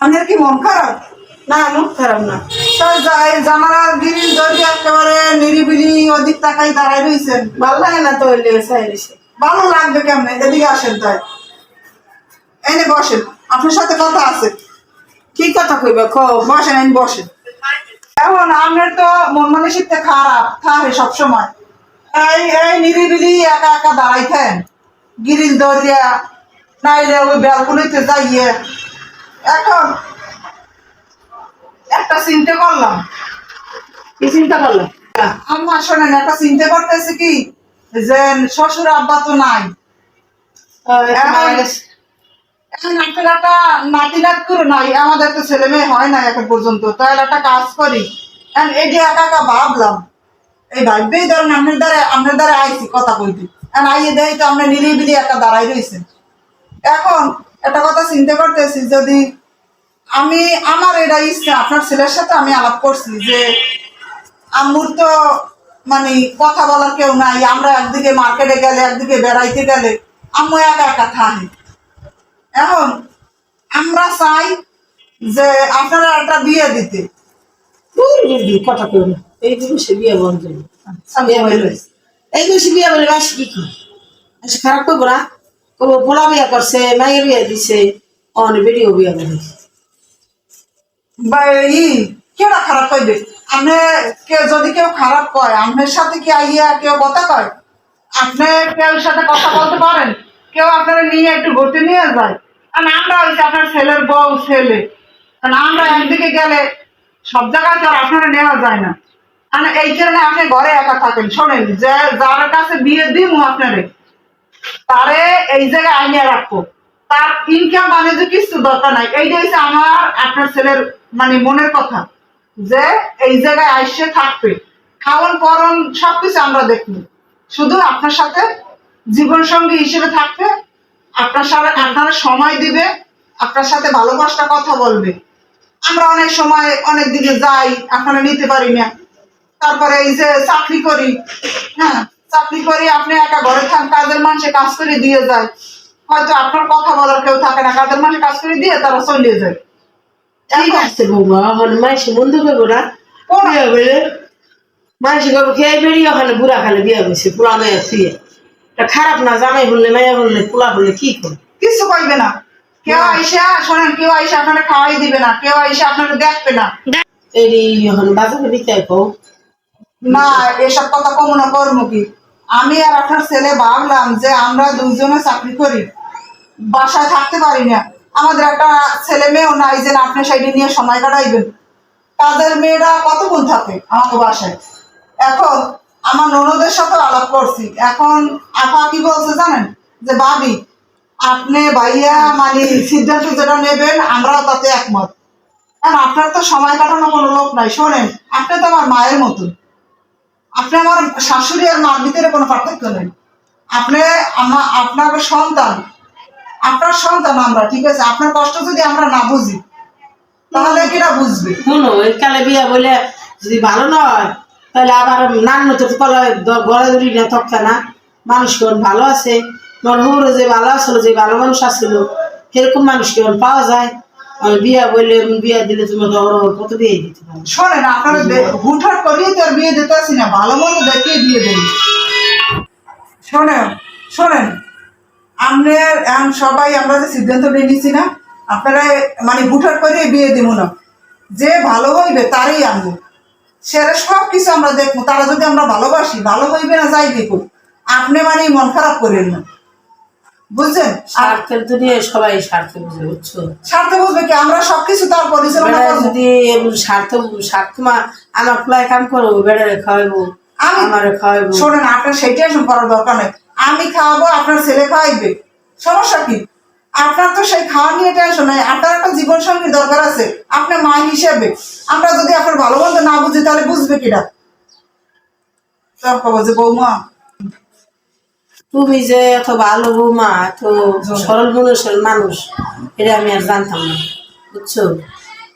আপনার কি মন খারাপ? না মুখ খারাপ না। তো আপনার তো মন খারাপ, থাকে সবসময়। এই এই নিরিবিলি একা একা দাঁড়াইতেন। গিরিল দরিয়া, নাইলে ওই ব্যালকনিতে যাইয়ে এখন একটা চিন্তা করলাম। কি চিন্তা করল? আমার শোনেন একটা চিন্তা করতেছি কি? যে শ্বশুর আব্বা তো নাই। এখন- একটা নাতি নাত করে নাই। আমাদের তো ছেলে মেয়ে হয় না এখন পর্যন্ত। তাহলে একটা কাজ করি। এই যে একা একা ভাবলাম এই ভাববেই ধরেন আপনার দ্বারা আপনার দ্বারা আইছি কথা কইতে এখন আইয়ে দেয় তো আমরা নিরিবিলি একা দাঁড়াই রয়েছে। এখন একটা কথা চিন্তা করতেছি যদি আমি আমার এটা ইচ্ছা আপনার ছেলের সাথে আমি আলাপ করছি যে আম্মুর তো মানে কথা বলার কেউ নাই আমরা একদিকে মার্কেটে গেলে একদিকে বেড়াইতে গেলে আম্মু একা একা থাকে। এখন আমরা চাই যে আপনারা একটা বিয়ে দিতে। কথা না এই দিবসে বিয়ে বন্ধ এই দিবসে বিয়ে বলে মাসি কি? আচ্ছা খারাপ করব না? কবো পোলা বিয়ে করছে মায়ের বিয়ে দিছে। অন বেরিয়েও বিয়ে বা ই কেউ খারাপ কইবে? আপনি যদি কেউ খারাপ কয়, আপনার সাথে কি আইয়া কেউ কথা কয়? আপনি কেউ সাথে কথা বলতে পারেন? কেউ আপনারা নিয়ে একটু ঘুরতে নিয়ে যায়? আর আমরা হচ্ছে আপনার ছেলের বউ, ছেলে। কারণ আমরা একদিকে গেলে সব জায়গায় তো আপনারা নেওয়া যায় না। আর এই জন্য আপনি ঘরে একা থাকেন। শোনেন, যে, যার কাছে বিয়ে দিব আপনারে তারে এই জায়গায় আইনে রাখব। তার ইনকাম মানে যে কিছু দরকার নাই। এইটা হচ্ছে আমার, আপনার ছেলের মানে মনের কথা। যে এই জায়গায় আইসে থাকবে। খাওয়ান পরন সবকিছু আমরা দেখব। শুধু আপনার সাথে জীবন সঙ্গী হিসেবে থাকবে। আপনার সাথে, আপনারা সময় দিবে। আপনার সাথে ভালোবাসা কথা বলবে। আমরা অনেক সময় অনেক দিকে যাই আপনারা নিতে পারি না। তারপরে এই যে চাকরি করি হ্যাঁ চাকরি করি আপনি একা ঘরে থাক কাজের মানুষে কাজ করে দিয়ে যায় হয়তো আপনার কথা বলার কেউ থাকে না কাজের মানুষে কাজ করে দিয়ে তারা চলে যায়। ঠিক আছে। বৌমা বন্ধু করব না। বিয়ে করব খেয়ে বেরিয়ে ওখানে বুড়া খালে বিয়ে হয়েছে পুরা মেয়ে শুয়ে। খারাপ না জামাই বললে মেয়ে বললে পোলা বললে কি করে কিছু কইবে না। কেউ। আইসা শোনেন কেউ আইসা আপনারা খাওয়াই দিবে না কেউ আইসা আপনারা দেখবে না। এই এখন বাজারে কও না এসব কথা কমু না করব কি? আমি আর আপনার ছেলে ভাবলাম যে আমরা দুইজনে চাকরি করি। বাসায় থাকতে পারি না। আমাদের একটা ছেলে মেয়েও নাই যে আপনি সাইডে নিয়ে সময় কাটাইবেন। তাদের মেয়েরা কতক্ষণ থাকে আমাকে বাসায়? এখন আমার ননদের সাথে আলাপ করছি। এখন আপা কি বলছে জানেন? যে, ভাবি, আপনি ভাইয়া মানে সিদ্ধান্ত যেটা নেবেন, আমরাও তাতে একমত। কারণ আপনার তো সময় কাটানো কোনো লোক নাই, শোনেন, আপনি তো আমার মায়ের মতন। আপনি আমার শাশুড়ি আর মার কোনো পার্থক্য নেই। আপনি আমার আপনার সন্তান। আপনার সন্তান আমরা, ঠিক আছে? আপনার কষ্ট যদি আমরা না বুঝি, তাহলে কিরা বুঝবে? শুনো, এই কালে বিয়ে বলে যদি ভালো নয় তাহলে আবার নান তো গলায় গলা ধরি না, তক্তা না। মানুষ কেমন ভালো আছে? তোমার যে ভালো আসলো, যে ভালো মানুষ আসছিল সেরকম মানুষ কেমন পাওয়া যায়? আর বিয়া বললে বিয়া দিলে তুমি তো ওর ওর কত বিয়ে দিতে পারো শোনেন আপনারা হুটহাট করিয়ে তো বিয়ে দিতে আসি না। ভালো মন্দ দেখিয়ে বিয়ে দেন শোনেন শোনেন আমরা এখন সবাই আমরা যে সিদ্ধান্ত নিয়ে নিছি না আপনারা মানে হুটহাট বিয়ে দিব না। যে ভালো হইবে তারই আনব। সেরা সব কিছু আমরা দেখব। তারা যদি আমরা ভালোবাসি ভালো হইবে না যাই কই? আপনি মানে মন খারাপ করেন না। বুঝছেন? স্বার্থের দুনিয়া সবাই স্বার্থ বুঝে বুঝছ? স্বার্থ বুঝবে কি? আমরা সবকিছু তার পরিচালনা করব। যদি স্বার্থ স্বার্থ মা আমার খোলায় কাম করব বেড়ারে খাওয়াবো আমি- আমারে খাওয়াবো। শোনেন আপনার সেই করার দরকার নেই। আমি খাওয়াবো আপনার ছেলে খাওয়াইবে। সমস্যা কি? আপনার তো সেই খাওয়া নিয়ে টেনশন নেই। আপনার একটা জীবন সঙ্গী দরকার আছে। আপনার মা হিসেবে। আমরা যদি আপনার ভালো মন্দ না বুঝি তাহলে বুঝবে কিনা? তারপর বলছে বৌমা। তুমি যে এত ভালো বৌমা এত সরল মনুষ্যের মানুষ এটা আমি আর জানতাম না বুঝছ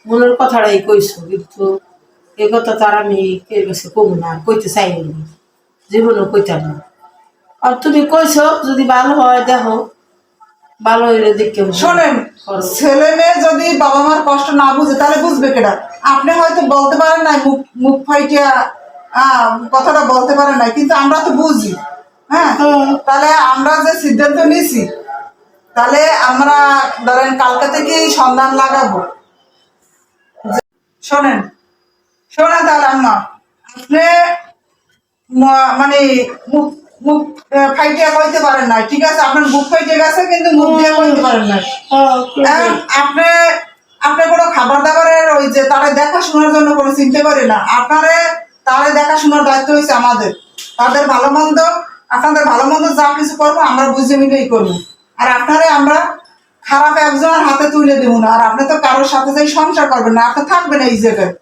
মনের কথাটাই কইছো কিন্তু এই কথা তো আর আমি কে কাছে কম না কইতে চাইনি। জীবনেও কইতাম না আর তুমি কইছো যদি ভালো হয় দেখো ভালো হইলে দেখে শোনেন। ছেলে মেয়ে যদি বাবা মার কষ্ট না বুঝে তাহলে বুঝবে কেটা আপনি হয়তো বলতে পারেন না মুখ মুখ ফাইটিয়া আহ, কথাটা বলতে পারেন না কিন্তু আমরা তো বুঝি হ্যাঁ। তাহলে আমরা যে সিদ্ধান্ত নিয়েছি তাহলে আমরা ধরেন কালকে থেকেই সন্ধান লাগাবো। শোনেন শোনেন তাহলে আম্মা আপনি মানে মুখ মুখ ফাইটিয়া কইতে পারেন না ঠিক আছে? আপনার মুখ ফাইটে গেছে কিন্তু মুখ দিয়ে কইতে পারেন না আপনি আপনি কোনো খাবার দাবারের ওই যে তারে দেখাশোনার জন্য কোনো চিন্তা করি না। আপনারে তারে দেখাশোনার দায়িত্ব হয়েছে আমাদের। তাদের ভালো মন্দ আপনাদের ভালো মন্দ যা কিছু করব আমরা বুঝে মিলেই করব। আর আপনারে আমরা খারাপ একজনের হাতে তুলে দেবো না। আর আপনি তো কারোর সাথে যাই সংসার করবেন না আপনি থাকবেন এই জায়গায়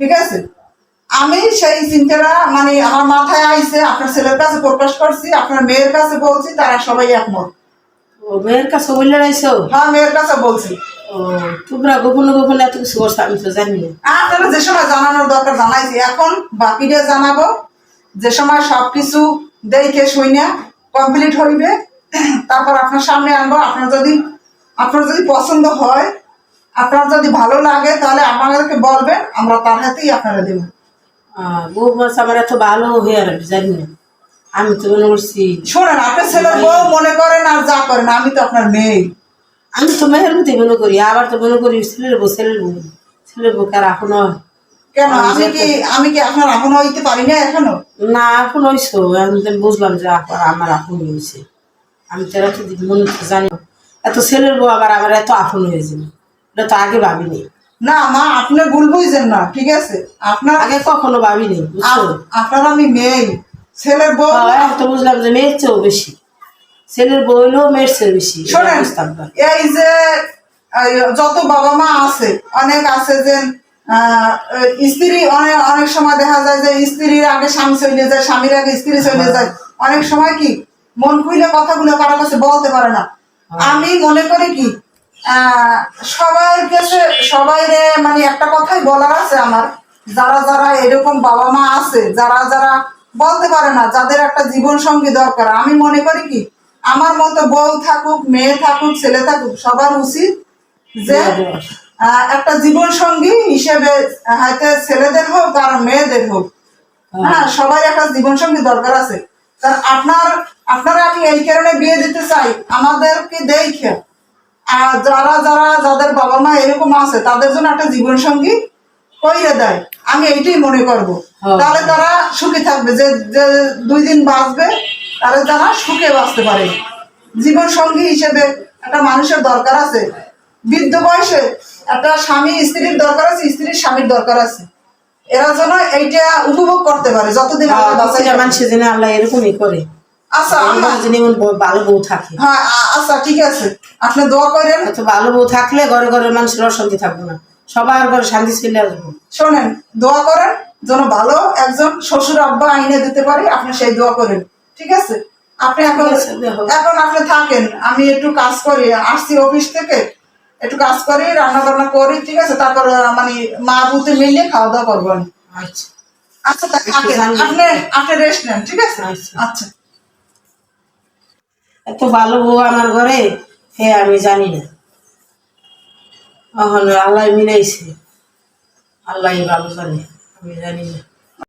ঠিক আছে? আমি সেই চিন্তাটা মানে আমার মাথায় আইছে আপনার ছেলের কাছে প্রকাশ করছি আপনার মেয়ের কাছে বলছি তারা সবাই একমত। ও মেয়ের কাছে বললে হ্যাঁ মেয়ের কাছে বলছি। ও তোমরা গোপনে গোপনে এত কিছু করছ আমি তো জানি না। আপনারা যে সময় জানানোর দরকার জানাইছি। এখন বাকিটা জানাব যে সময় সবকিছু দেখে শুইনা কমপ্লিট হইবে। তারপর আপনার সামনে আনব আপনার যদি আপনার যদি পছন্দ হয় আপনার যদি ভালো লাগে তাহলে আমাদেরকে বলবেন আমরা তার হাতেই আপনারা দেবো। বউ মাছ আমার এত ভালো হয়ে আর জানি না। আমি তো মনে করছি শোনেন আপনার ছেলের বউ মনে করেন আর যা করেন আমি তো আপনার মেয়ে। আমি তো মেয়ের মধ্যে মনে করি আবার তো মনে করি ছেলের বউ ছেলের বউ। ছেলের বউ কার এখন? কেন? আমি কি আমি কি আপনার এখন হইতে পারি না এখনও? না এখন হয়েছো আমি বুঝলাম যে আমার আপন হয়েছে আমি তো এত মনে জানি এত ছেলের বউ আবার আমার এত আপন হয়েছে এটা তো আগে ভাবিনি। না মা আপনি ভুল বুঝছেন না ঠিক আছে? আপনার আগে কখনো ভাবিনি আপনার আমি মেয়ে। ছেলের বউ হ্যাঁ, তো বুঝলাম যে মেয়ের চেয়েও বেশি। ছেলের বউ হইলেও মেয়ের চেয়ে বেশি। শোনেন এই যে যত বাবা মা আছে অনেক আছে যে স্ত্রী অনেক অনেক সময় দেখা যায় যে স্ত্রীর আগে স্বামী চলে যায় স্বামীর আগে স্ত্রী চলে যায়। অনেক সময় কি মন খুইলে কথাগুলো কারও কাছে বলতে পারে না। আমি মনে করি কি সবার কাছে সবাই মানে একটা কথাই বলার আছে আমার। যারা যারা এরকম বাবা মা আছে যারা যারা বলতে পারে না যাদের একটা জীবন সঙ্গী দরকার। আমি মনে করি কি আমার মতো বউ থাকুক মেয়ে থাকুক ছেলে থাকুক সবার উচিত যে একটা জীবন সঙ্গী হিসেবে হয়তো ছেলেদের হোক আর মেয়েদের হোক হ্যাঁ। সবাই একটা জীবন সঙ্গী দরকার আছে। কারণ আপনার আপনারা আমি এই কারণে বিয়ে দিতে চাই? আমাদেরকে দেখে। আর যারা যারা যাদের বাবা মা এরকম আছে তাদের জন্য একটা জীবন সঙ্গী কইরে দেয়। আমি এইটাই মনে করব। হ্যাঁ। তাহলে তারা সুখী থাকবে। যে যে দুই দিন বাঁচবে তাহলে তারা সুখে বাঁচতে পারে। জীবন সঙ্গী হিসেবে একটা মানুষের দরকার আছে। বৃদ্ধ বয়সে একটা স্বামী স্ত্রীর দরকার আছে স্ত্রীর স্বামীর দরকার আছে। এরা যেন এইটা উপভোগ করতে পারে যতদিন বাঁচাই প্রতিটা রাখে। আল্লাহ এরকমই করে। আচ্ছা বউ- ভালো বউ থাকে। হ্যাঁ আচ্ছা ঠিক আছে। আপনি দোয়া করেন। ভালো বউ থাকলে ঘরে ঘরে মানুষের অশান্তি থাকব না। সবার ঘরে শান্তি চলে আসব। শোনেন দোয়া করেন যেন ভালো একজন শ্বশুর আব্বা আইনে দিতে পারি আপনি সেই দোয়া করেন। ঠিক আছে? আপনি এখন এখন আপনি থাকেন আমি একটু কাজ করি আসছি অফিস থেকে। একটু কাজ করি রান্না বান্না করি ঠিক আছে? তারপর মানে মা বুতে মিলিয়ে খাওয়া দাওয়া করব আমি। আচ্ছা। আচ্ছা আপনি আপনি রেস্ট নেন ঠিক আছে? আচ্ছা। আচ্ছা। এত ভালো বউ আমার ঘরে হে আমি জানি না। এখন আল্লাহ মিলাইছে। আল্লাহ ভালো জানে আমি জানি না।